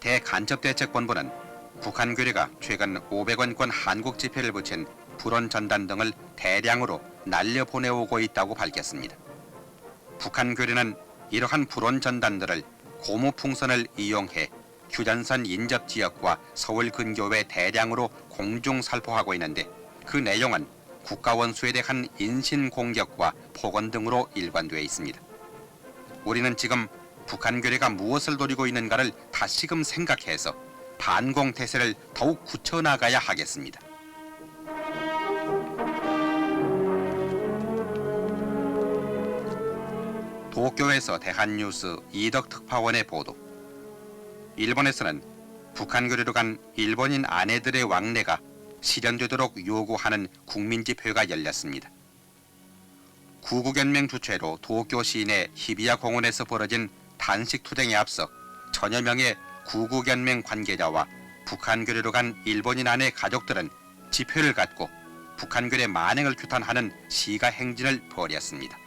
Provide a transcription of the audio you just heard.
대간첩대책본부는 북한 괴뢰가 최근 500원권 한국 지폐를 붙인 불온 전단 등을 대량으로 날려 보내오고 있다고 밝혔습니다. 북한 괴뢰는 이러한 불온 전단들을 고무풍선을 이용해 휴전선 인접 지역과 서울 근교에 대량으로 공중 살포하고 있는데 그 내용은 국가 원수에 대한 인신 공격과 폭언 등으로 일관되어 있습니다. 우리는 지금 북한 괴뢰가 무엇을 노리고 있는가를 다시금 생각해서 반공 태세를 더욱 굳혀나가야 하겠습니다. 도쿄에서 대한뉴스 이덕 특파원의 보도. 일본에서는 북한 교류로 간 일본인 아내들의 왕래가 실현되도록 요구하는 국민집회가 열렸습니다. 구국연맹 주최로 도쿄 시내 히비야 공원에서 벌어진 단식 투쟁에 앞서 천여 명의 구국연맹 관계자와 북한 교류로 간 일본인 아내 가족들은 집회를 갖고 북한 교례 만행을 규탄하는 시가 행진을 벌였습니다.